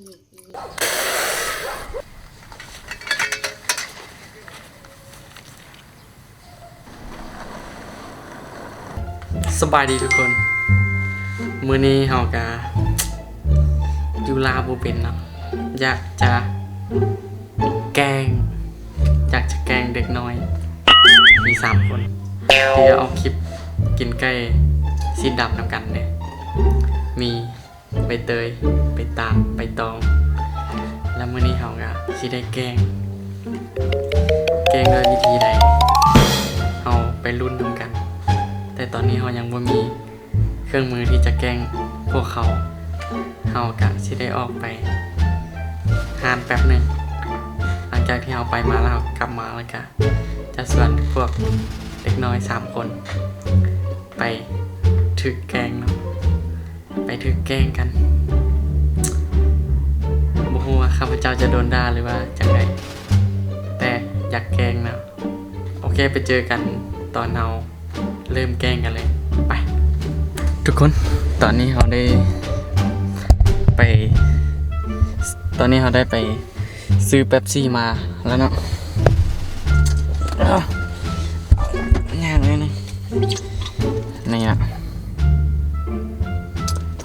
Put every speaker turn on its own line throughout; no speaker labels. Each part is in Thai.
อีกอีก
สบายดีทุกคน มื้อนี้เฮากะอยู่ลาบ่เป็นเนาะอยากจะแกล้งอยากจะแกล้งเด็กน้อย มีสามคนเดี๋ยวเอาคลิปกินไก่สีดำนำกันเนี่ยมี ใบเตยใบตาลใบตอง แล้วมื้อนี้เฮากะสิได้แกล้งแกล้งด้วยวิธีใดเฮาไปรุ่นนำกัน แต่ตอนนี้เรายังบ่มีเครื่องมือที่จะแกล้งพวกเขาเฮากะสิได้ออกไปหานแป๊บหนึ่งหลังจากที่เราไปมาแล้วกลับมาแล้วก็จะส่วนพวกเด็กน้อยสามคน ไปถึกแกล้งเนาะ ไปถึกแกล้งกันบ่ฮู้ว่าข้าพเจ้าจะโดนด่าหรือว่าจังไดแต่อยากแกล้งนะ โอเคไปเจอกันตอนเราเริ่มแกล้งกันเลย ไป ทุกคนตอนนี้เขาได้ไป ตอนนี้เขาได้ไปซื้อเป๊ปซี่มาแล้วเนาะ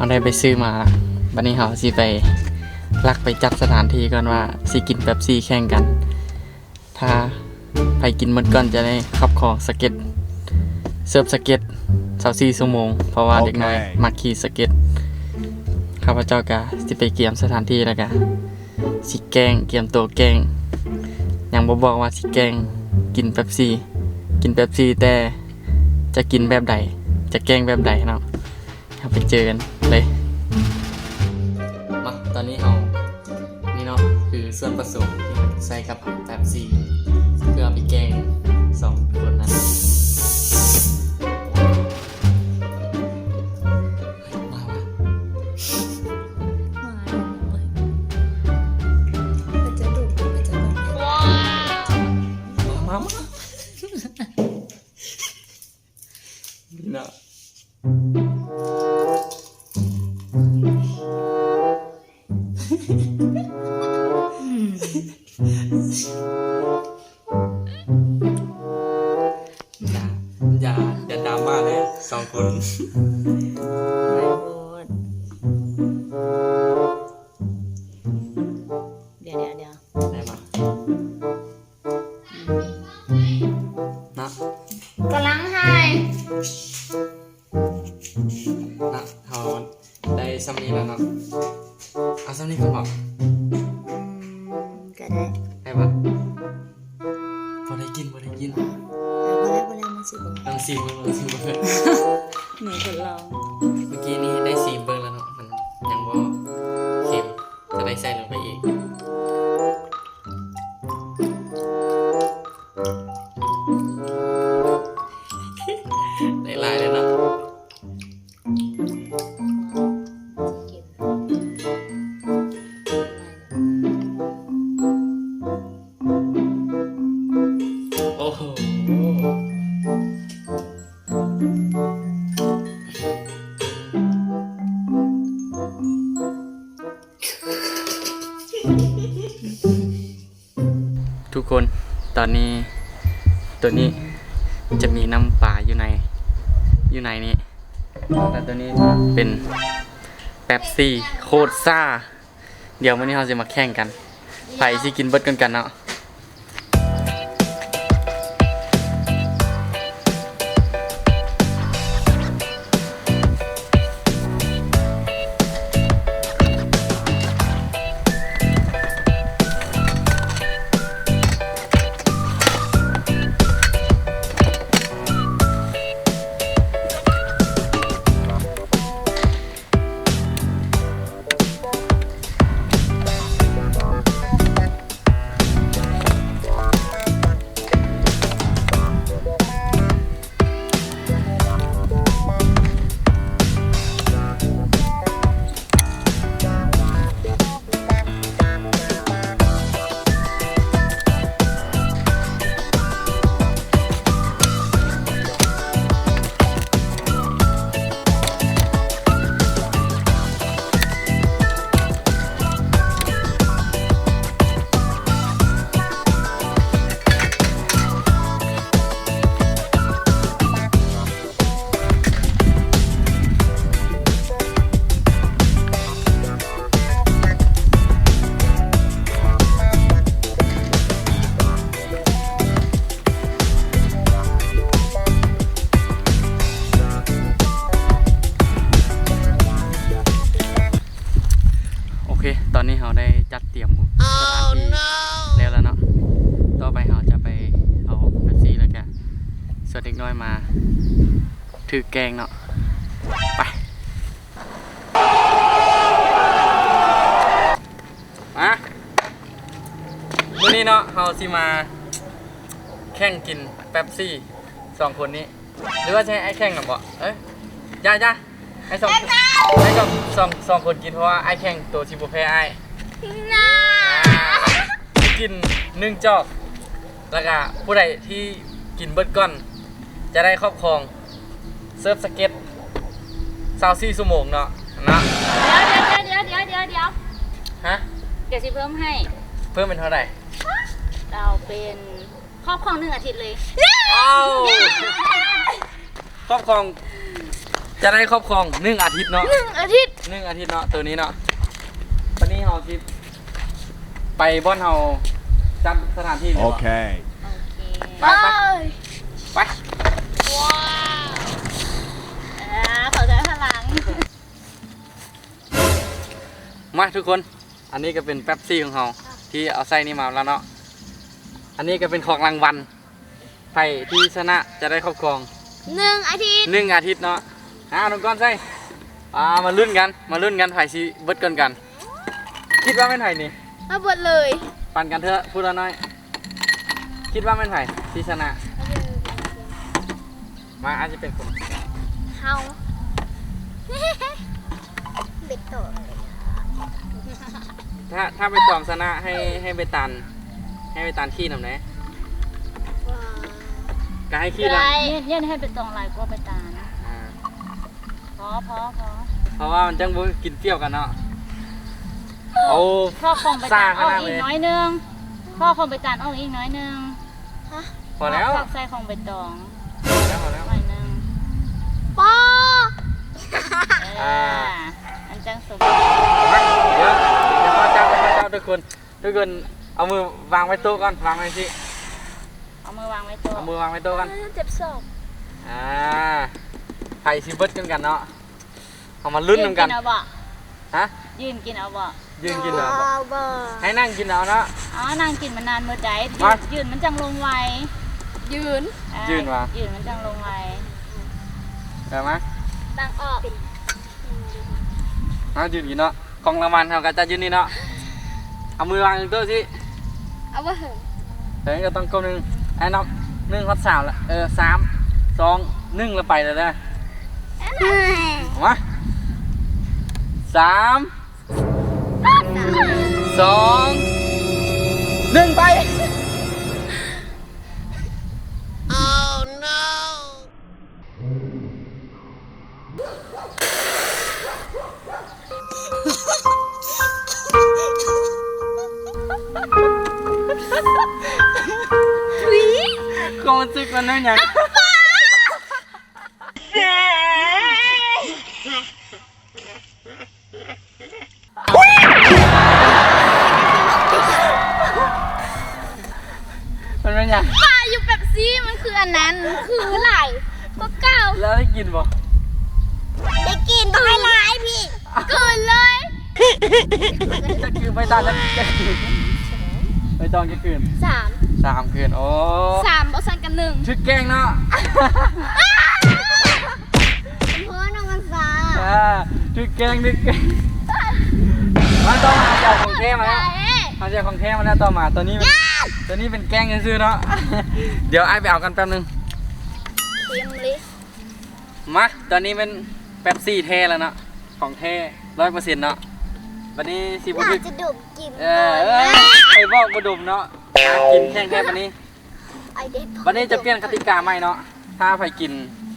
เขาได้ไปซื้อมาละบันนี้เขาสิไปลักไปจับสถานที่ก่อนว่าสิกินเป๊ปซี่แข่งกัน ถ้าไปกินหมดก่อนจะได้ขับของสเก็ตเสิร์ฟสเก็ตสาวสี่ชั่วโมง เพราะว่าเด็กน้อย
โอเค
มักขี่สเก็ตข้าพเจ้ากะสิไปเกียมสถานที่แล้วกะสิแกล้งเกียมตัวแกล้งยังบ่บอกว่าสิแกล้งกินเป๊ปซี่ กินเป๊ปซี่แต่จะกินแบบใดจะแกล้งแบบใดเนาะเรา ไปเจอกันเลยมาตอนนี้เรานี่เนาะคือส่วนผสมที่ใส่กับแป๊ปซี่ สองคน
ไม่พูดเดี๋ยวเดี๋ยวเดี๋ยว
ได้ปะนะ
กำลังให้
นะเขาได้ซัมนี้แล้วเนาะเอาซัมนี้ก่อนบอก
อืมก็ได้
ได้ปะพอได้กินพอได้กิน
แล้วก็แล้วก็แล้วมันสิบง
ลองซีมือลองซีมือ จะมีน้ำป่าอยู่ในอยู่ในนี้ แต่ตัวนี้เป็นแป๊บซี่โคตรซ่า เดี๋ยววันนี้เราจะมาแข่งกันไผ่ที่กินเบิดกันกันเนาะ ส่วนเด็กน้อยมา ถือแกงเนาะไปมามื้อนี้เนาะเราสิมาแข่งกินเป๊ปซี่สองคนนี้ หรือว่าจะใช้ไอ้แข่งหรอบ่เอ้ยย่าย่าไอ้สองไอ้สองสองสองคนกินเพราะว่าไอ้แข่งตัวที่บ่แพ้ไอ้
น่า
กินหนึ่งจอก แล้วก็ผู้ใดที่กินเบิดก้อน จะได้ครอบครองเซิร์ฟสเก็ตซาวซี่ชั่วโมงเนาะนะ
เดี๋ยวเดี๋ยวเดี๋ยวเดี๋ยวเดี๋ยว
ฮะ
เดี๋ยวสิเพิ่มให้
เพิ่มเป็นเท่าไหร่
เราเป็นครอบครองหนึ่งอาทิตย์เลย
อ้าวครอบครอง จะได้ครอบครองหนึ่งอาทิตย์เนาะ
หนึ่งอาทิตย์
หนึ่งอาทิตย์เนาะตัวนี้เนาะวันนี้เราสิไปบ้านเฮาจัดสถานที่เลยว่ะ
Okay.
โอเค
ไปไป ไป
อ่าขอใจพลัง
มาทุกคน อันนี้ก็เป็นแป๊บซี่ของเราที่เอาไส้นี่มาแล้วเนาะ อันนี้ก็เป็นของรางวัลใครที่ชนะจะได้ครอบครอง
หนึ่งอาทิตย์
หนึ่งอาทิตย์เนาะอ่าน้องก้อนใส่อ่ามาลุ้นกัน มาลุ้นกันไผ่สิเบิดกันกัน คิดว่าเป็นไผ่นี่
มาบดเลย
ปั่นกันเถอะพูดละน้อย คิดว่าเป็นไผ่ที่ชนะ มาอาจจะเป็นคน
เฮาเด็กโต
ถ้าถ้าไปตอมชนะให้ให้ไปตัน ให้ไปตันขี้หน่อยนะก็ให้ขี้ละ
เย็นเย็นให้เป็นตองลายกว่าไปตานะ
อ่า
พอพอพอ
เพราะว่ามันจังบ่กินเปรี้ยวกันเนาะโอ้
พ่อคงไป
สร้า
ตางนออก
ขนาด
อี
เลย
กน้อยนึงพ่อคงไปตานออกอีกน้อยนึง
พอแล้ว
พ่อใส่ของไปตอง เอออันจังสม
มาเดี๋ยวเดี๋ยวพ่อเจ้าเดี๋ยวพ่อเจ้าทุกคนทุกคนเอามือวางไว้โต๊ะก่อนวางไว้สิ
เอามือวางไว้โต๊ะ
เอามือวางไว้โต๊ะก่อน
เจ็บศอก
อ่าไผ่ซิเบิดกันกันเนาะเอามาลุ้นกันกัน
ยืเอาบ่
ฮะ
ยืนกินเอาบ่
ยืนกินเหรอ
เอาบ่
ให้นั่งกินเอาเนาะ
อ๋อนางกินมานานเมื่อใด
มา
ยืนมันจังลงไว
ยืน
อ่า
ยืนวะ
ยืนมันจังลงไว
เดี๋ยวมา
ตั้งออก
เอายืนกินเนาะของรางวัลเขาก็จะยืนนี่เนาะเอามือวางอยู่โต๊ะสิ
เอาว่าเหิน
เดี๋ยวก็ต้องก้มหนึ่งไอ้น้องหนึ่งฮอดสามละเออสามสองหนึ่งแล้วไปเลยนะเอามาสามสองหนึ่งไป ความรู้สึกมันเป็นหยังมันเป็นหยัง
ปลาอยู่แบบซีมันคืออันนั้นคือไหลก็เก้า
แล้วได้กินบ่
ได้กินต้องให้ร้ายพี่ เกินเลย
จะคืนไปตามจะจะคืนไปตองจะคืน
สาม
สามคืนโอ้
สามบอสันกันหนึ่ง
ชุดแกล้งเนาะ
เพราะว่าน้องมันฟ้า
อ่าชุดแกล้งชุดแกล้งมาต่อมาเจ้าของแท้มาแล้วมาเจอของแท้มาแล้วต่อมาตัวนี้เป็นตัวนี้เป็นแกล้งซื้อๆเนาะเดี๋ยวไอ้ไปเอากันแป๊บนึง
เค็มเลย
มาตอนนี้เป็นแป๊บซี่แท้แล้วเนาะของแท้ร้อยเปอร์เซ็นต์เนาะ วันนี้สิบ
น่า
ทึก
จะดมกลิน
เออเออไอ้บอกมาดมเนาะหากินแข่งแท้วันนี้
ไอเด็ด
วันนี้จะเปลี่ยนกติกาใหม่เนาะ ถ้าใครกิน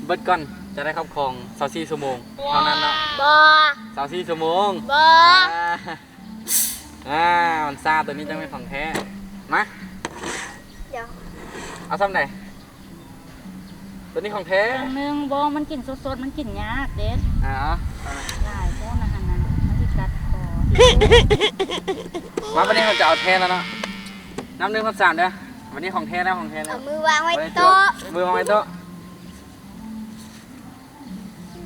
เบิดก้อนจะได้ครอบครองสาซี่ชั่วโมงเท่านั้นเนาะ
บอ
สาซี่ชั่วโมง
บอ
อ่าอ่ามันซาตัวนี้จะเป็นของแท้ มา
เดี๋ยว
เอาซ้ำไหนตัวนี้ของแท้
อันหนึงบ่มันกินสดๆ มันกินยากเด็ด
อ่า
หลายพวกนะฮันนั้นมันสิกัดคอ
มาวันนี้เราจะเอาแท้แล้วเนาะน้ำหนึ่งพันสามเด้อวันนี้ของแท้แล้วของแท้แล้
เอา
ว
มือวางไว้
ไว้
โต๊ะ
มือวางไว้โต๊ะ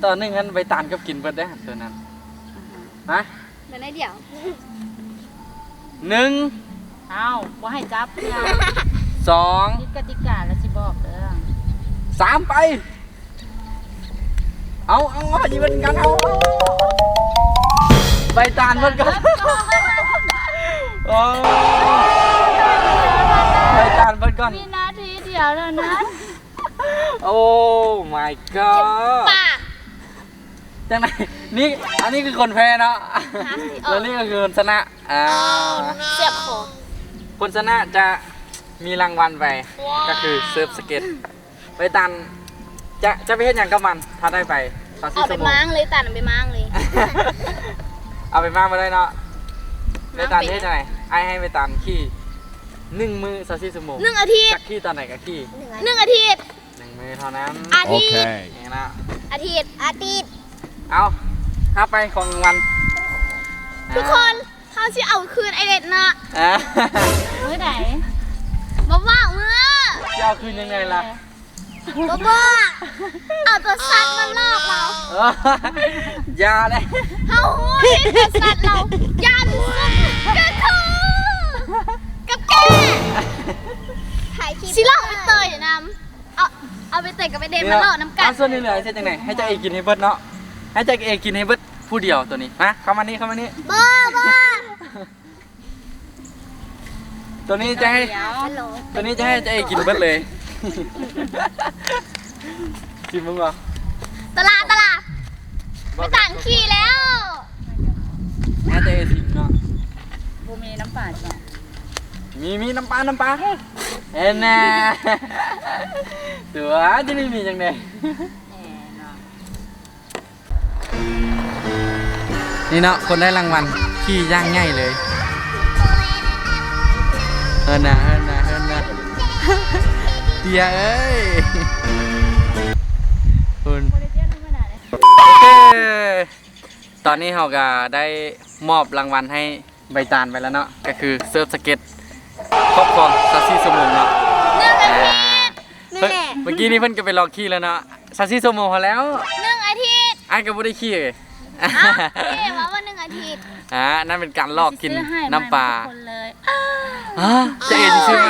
ตอนหนึ่งกันไปตานกับกินเบิดได้อตัวนั้นนะ
เดี๋ยวได้เดี๋ยว
หนึ่ง
เอาว่าให้จับนะ
สอง
ยึดกติกาแล้วสิบอกเด้อ
สามไป เอาเอาเอาจีบันกันเอาเอาเอา ไปตานเพิ่นกันโอ้ไปตานเพิ่นก่อน
มีนาทีเดียวแล้วนะ
โอ้ my god
ปาก
จังไหนนี่อันนี้คือคนแพ้เนาะ
เออ
แล้วนี่ก็คือคนชนะอ่า
เสียบคอ
คนชนะจะมีรางวัลไปก็คือเซิร์ฟสเก็ตไปตันจะจะไปเห็นอย่างกับมัน ถ้าได้ไปตอน
เอา
สี่
ไป
ชั่วโมง
ม้างเลยตัดเอาไปม้างเลย
เอาไปมากมาได้เนาะไปตัน
ม้างไป
เฮ็ดจังไหนไอ้ให้ไปตันขี่หนึ่งมือสามสี่ชั่วโมง
หนึ่งอาทิตย์
จากขี่ตอนไหนก็ขี่
หนึ่งอาทิตย์
หนึ่งมือเท่านั้น
อาทิตย์
Okay.
นี่นะ
อาทิตย์อาทิตย์
เอาถ้าไปของรางวัล
ทุกคนเขาสิเอาคืนไอเด็ดเนาะ
อ่า
มื้อไหน
บอกว่าเมื่อ
จะเอาคืนยังไงล่ะ
บอกว่าเอาตัวสัตว์มาลอกเรา
เอออ ย่าเลย
เขาหูที่ตัวสัตว์เรายันก็คือกับแกสิลอกไปเตยเดี๋ยวนำเอาเอาไปเตยกับไปเดนมาลอกน้ำกั
เอา
น
ส่วนนี้เหลือให้เจ๊จังไหนให้เจ๊เอกินให้เบิดเนาะให้เจ๊เอกินให้เบิดผู้เดียวตัวนี้มาเข้ามานี่เข้ามานี่
บ้าบ้า
ตัวนี้จะให้
เดี๋ยว
ฮัลโหล
ตัวนี้จะให้เจ๊เอกินเบิดเลยกินมึงเหรอ
ตลาดตลาด ไปต่างขี่แล้ว
ให้เจ๊เอทิ้งเนาะ
บูมีน้ำป่าจ้ะ
มีมีน้ำปลาน้ำปลาเอ็นน่ะตัวจะไม่มีจังได
แหน่เนาะ
นี่เนาะคนได้รางวัลขี่ย่างง่ายเลยเฮินนะเฮินนะเฮินนะเตียเอ้ย ตอนนี้เราก็ได้มอบรางวัลให้ใบตาลไปแล้วเนาะก็คือเซิร์ฟสเก็ตครอบครองซาซี่สมุนเนาะ
หนึ่งอา
อ่า
ทิตย์
เพิ่งเมื่อกี้นี้เพิ่นก็ไปลองขี่แล้วเนาะซาซี่สมุนพอแล้ว
หนึ่งอาทิตย์
ไอ้ก็บ่ได้ขี่เลย
เอ้าเอ๊ะว่าว่าหนึ่งอาทิตย์
อ่านั่นเป็นการลอกกิน
ซื้อให้
น้ำปลา
ทุกคนเลย
อ่าเจะเอ๋จะซื้อไหม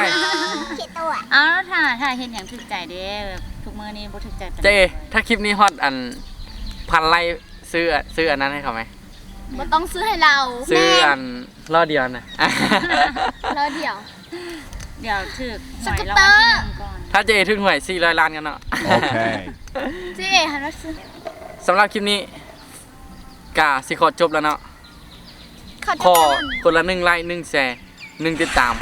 คิดตัว
เอาแล้วถ้าถ้าเห็นอย่างถึกใจเด้แบบทุกมื้อนี้บ่ถึกใจปานใด
เจะเอ๋ถ้าคลิปนี้ฮอตอันพันไลค์ ซื้อซื้ออันนั้นให้เขาไหม
มันต้องซื้อให้เรา
ซื้ออันรอดเดียวนะ
แล้วเดี๋ยว
เดี๋ยวถึกห
ส
วย
กูต
ราง
เต
วั
อ
ล
ร์
ที่หนึ่งก่อน
ถ้าเจเอถึงหวย400ล้านกันเนาะ
Okay.
เจ๊หันมาซื้อ
สำหรับคลิปนี้กาสิขอจบแล้วเนาะ
ขอ
ขอคนละหนึ่งไลค์หนึ่งแชร์หนึ่งติดตาม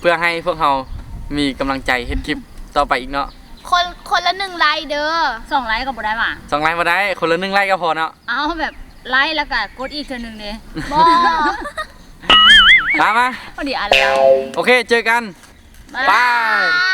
เพื่อให้พวกเรามีกำลังใจเฮ็ดคลิปต่อไปอีกเนาะ
คนคนละหนึ่งไลค์เด้อ
สองไลค์ก็บ่ได้ว่ะ
สองไลค์มาได้ คนละหนึ่งไลค์ก็พอเนาะ
เอาแบบไลค์แล้วก็กดอีกเทื่อหนึงเด้
บอ
มามา
พอดีอันเรา
โอเค เจอกัน
บ๊าย
บา
บาย
ย